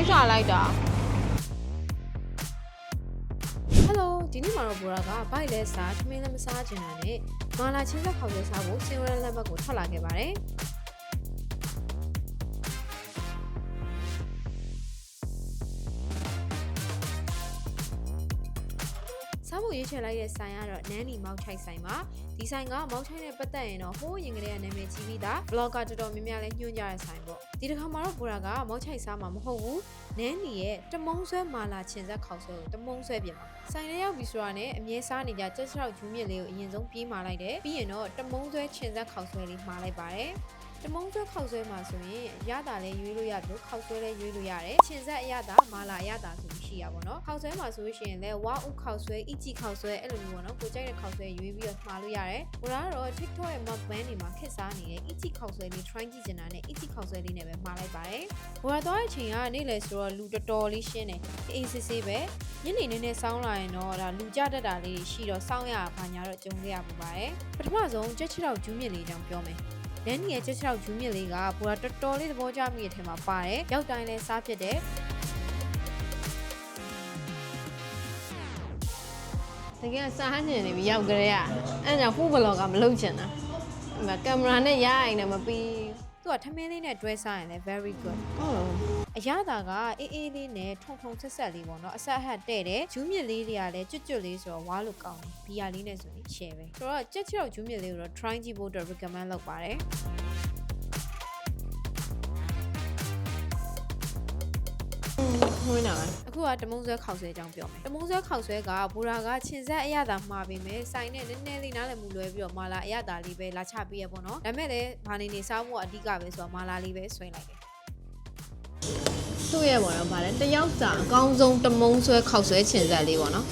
မိုက်ရှာလိုက်တာဟယ်လိုဒီနေ့မှာတော့ဘူရာကဘိုက်လဲစားထမင်းလည်းမစားချင်တာနဲ့မာလာချင်းဆက်ခေါက်လဲစားဖို့စင်ဝရလက်ဘက်ကိုထွက်လာခဲ့ပါတယ် စားဖို့ရွေးချယ်လိုက်တဲ့ဆိုင်ကတော့နန်းနီမောက်ချိုက်ဆိုင်ပါဒီဆိုင်ကမောက်ချိုက်နဲ့ပတ်သက်ရင်တော့ဟိုးရင်ကလေးကနာမည်ကြီးပြီးသား blogger တော်တော်များများလည်းညွှန်ကြတဲ့ဆိုင်ပေါ့ဒီတစ်ခါမှာတော့ဘူရာကမောက်ချိုက်စားမှာမဟုတ်ဘူးနန်းနီရဲ့တမုံဆွဲမာလာချင်ဆက်ခေါက်ဆွဲကိုတမုံဆွဲပြင်ပါဆိုင်ထဲရောက်ပြီဆိုတာနဲ့အမြဲစားနေကြကြက်ချောက်ဂျူးမြစ်လေးကိုအရင်ဆုံးပြေးမာလိုက်တယ်ပြီးရင်တော့တမုံဆွဲချင်ဆက်ခေါက်ဆွဲလေးမှာလိုက်ပါတယ် တမုံဆွဲခောက်ဆွဲမှာဆိုရင်အရသာလည်းရွေးလို့ရပြီးခောက်ဆွဲလည်းရွေးလို့ရတယ်။ချင်းဆက်အရသာမာလာအရသာဆိုပြီးရှိရပါတော့။ခောက်ဆွဲမှာဆိုလို့ရှိရင်လည်းဝါဥခောက်ဆွဲ၊အီချီခောက်ဆွဲအဲ့လိုမျိုးပေါ့နော်။ကိုကြိုက်တဲ့ခောက်ဆွဲရွေးပြီးတော့မှာလို့ရတယ်။ဟိုကတော့ TikTok ရဲ့ mukbang တွေမှာခက်စားနေတဲ့အီချီခောက်ဆွဲလေး try ကြည့်ချင်တာနဲ့အီချီခောက်ဆွဲလေးနဲ့ပဲမှာလိုက်ပါတယ်။ဟိုကတော့အချိန်ကနေ့လယ်ဆိုတော့လူတော်တော်လေးရှင်းတယ်။အေးစစ်စစ်ပဲညနေနေနဲ့စောင်းလာရင်တော့ဒါလူကြတတ်တာလေးရှိတော့စောင်းရဘာညာတော့ကြုံခဲ့ရပူပါတယ်။ပထမဆုံးကြက်ချစ်တော့ဂျူးမြင့်လေးကြောင့်ပြောမယ်။ လန်နီရဲ့ချက်ချောက်ဂျူးမြစ်လေးကဘူရာတော်တော်လေးသဘောကျမိတဲ့ထဲမှာပါတယ်။ရောက်တိုင်းလဲစားဖြစ်တယ်။တကယ်စားချင်နေပြီရောက်ကြရ။အဲ့ကြောင့်ဖူးဘလော့ကမလုပ်ချင်တာ။ဒီမှာကင်မရာနဲ့ရရင်လည်းမပြီး။ သူကထမင်းလေးနဲ့တွဲစားရင်လည်း very good ။ဟုတ်လား။အရသာကအေးအေးလေးနဲ့ထုံထုံဆက်ဆက်လေးပေါ့နော်။အဆက်အဟတ်တဲ့တယ်။ဂျူးမြစ်လေးတွေကလည်းကျွတ်ကျွတ်လေးဆိုတော့ဝါလို့ကောင်းတယ်။ဘီယာလေးနဲ့ဆိုရင် share ပဲ။ဆိုတော့ကြက်ချောက်ဂျူးမြစ်လေးကိုတော့ try ကြည့်ဖို့အတွက် recommend လုပ်ပါတယ်။ အခုကတမုံဆွဲခောက်ဆွဲအကြောင်းပြောမယ်တမုံဆွဲခောက်ဆွဲကဘူရာကခြင်ဆက်အရသာမှာပေမဲ့စိုင်နဲ့နည်းနည်းလေးနားလည်မှုလွဲပြီးတော့မာလာအရသာလေးပဲလာချပေးရပေါ့နော်ဒါပေမဲ့လည်းဘာနေနေစားဖို့အဓိကပဲဆိုတော့မာလာလေးပဲဆွဲလိုက်တယ်သူ့ရဲ့ပေါ့နော်ဗာလဲတယောက်စာအကောင်းဆုံးတမုံဆွဲခောက်ဆွဲခြင်ဆက်လေးပေါ့နော်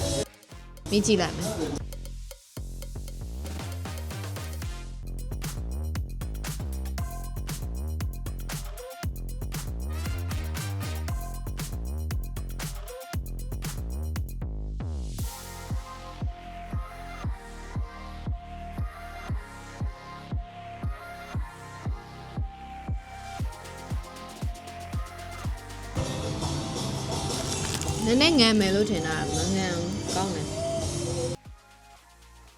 မြည်ကြည့်လိုက်မယ် နည်းနည်းငမ်းမယ်လို့ထင်တာမငမ်းဘူးကောင်းတယ်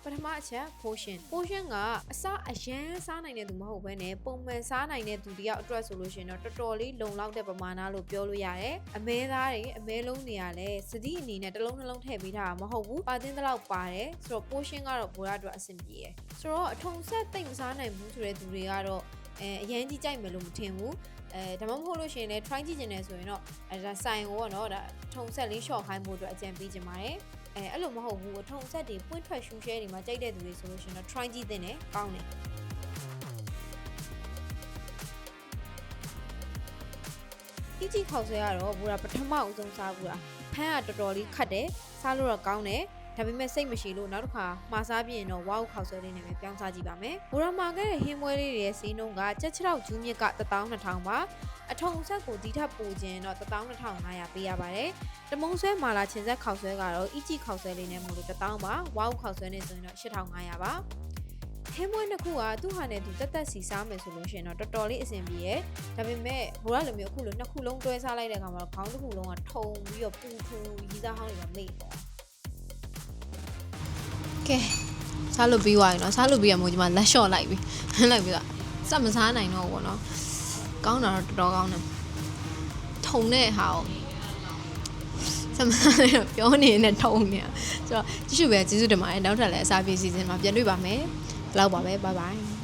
ပထမအချက် potion potion ကအစအရန်စားနိုင်တဲ့သူမဟုတ်ဘဲနဲ့ပုံမှန်စားနိုင်တဲ့သူတယောက်အတွက်ဆိုလို့ရှိရင်တော့တော်တော်လေးလုံလောက်တဲ့ပမာဏလို့ပြောလို့ရတယ်အမဲသားတွေအမဲလုံးတွေကလည်းစတိအနေနဲ့တစ်လုံးနှလုံးထည့်ပေးထားတာမဟုတ်ဘူးပါတင်းတစ်လောက်ပါတယ်ဆိုတော့ potion ကတော့ဘောရအတွက်အဆင်ပြေရယ်ဆိုတော့အထုံဆက်တိတ်မစားနိုင်ဘူးဆိုတဲ့သူတွေကတော့ အဲအရန်ကြီးကြိုက်မယ်လို့မထင်ဘူးအဲဒါမှမဟုတ်လို့ရှိရင်လည်း try ကြည့်ကျင်တယ်ဆိုရင်တော့အဲဒါဆိုင်ကိုပေါ့နော်ဒါထုံဆက်လေး short ခိုင်းဖို့အတွက်အကြံပေးချင်ပါတယ်အဲအဲ့လိုမဟုတ်ဘူးအထုံဆက်တွေပွင့်ထွက်ရှူရှဲတွေမှာကြိုက်တဲ့သူတွေဆိုလို့ရှိရင်တော့ try ကြည့်သင့်တယ်ကောင်းတယ်အီဂျီခောက်ဆွဲကတော့ဘူရာပထမအဦးဆုံးစားဘူးလားဖမ်းကတော်တော်လေးခတ်တယ်စားလို့တော့ကောင်းတယ် ဒါပေမဲ့စိတ်မရှိလို့နောက်တစ်ခါမှာစားပြရင်တော့ဝါ့ခောက်ဆွဲလေးနဲ့ပဲပြောင်းစားကြည့်ပါမယ်ဘူရာမာခဲ့တဲ့ဟင်းမွဲလေးတွေရဲ့စီးနှုန်းကကြက်ချောက်ဂျူးမြစ်က12000ပါအထုံဆက်ကိုဒီထပ်ပိုခြင်းတော့12500ပေးရပါတယ်တမုံဆွဲမာလာချင်ဆက်ခောက်ဆွဲကတော့အီဂျီခောက်ဆွဲလေးနဲ့မို့လို့1000ပါဝါ့ခောက်ဆွဲနဲ့ဆိုရင်တော့8500ပါဟင်းမွေးနှစ်ခုကသူ့ဟာနဲ့သူတက်တက်စီစားမယ်ဆိုလို့ရှိရင်တော့တော်တော်လေးအဆင်ပြေရယ်ဒါပေမဲ့ဘိုးကလိုမျိုးအခုလိုနှစ်ခုလုံးတွဲစားလိုက်တဲ့အခါမှာတော့ခေါင်းတစ်ခုလုံးကထုံပြီးတော့ပူထူရီးစားဟောင်းတွေကမေ့သွား ကဲစားလို့ပြီးသွားပြီနော်စားလို့ပြီးရမို့ဒီမှာလက်လျှော့လိုက်ပြီလိုက်ပြီးတော့စက်မစားနိုင်တော့ဘူးပေါ့နော်ကောင်းတာတော့တော်တော်ကောင်းတယ်ထုံတဲ့ဟာကိုစမလေးတော့ပြောနေနဲ့ထုံနေဆိုတော့ကြည့်ရှုပဲကျေးဇူးတင်ပါတယ်နောက်ထပ်လည်းအစားပြေစီစဉ်မှာပြန်တွေ့ပါမယ်ဘယ်လောက်ပါပဲ bye bye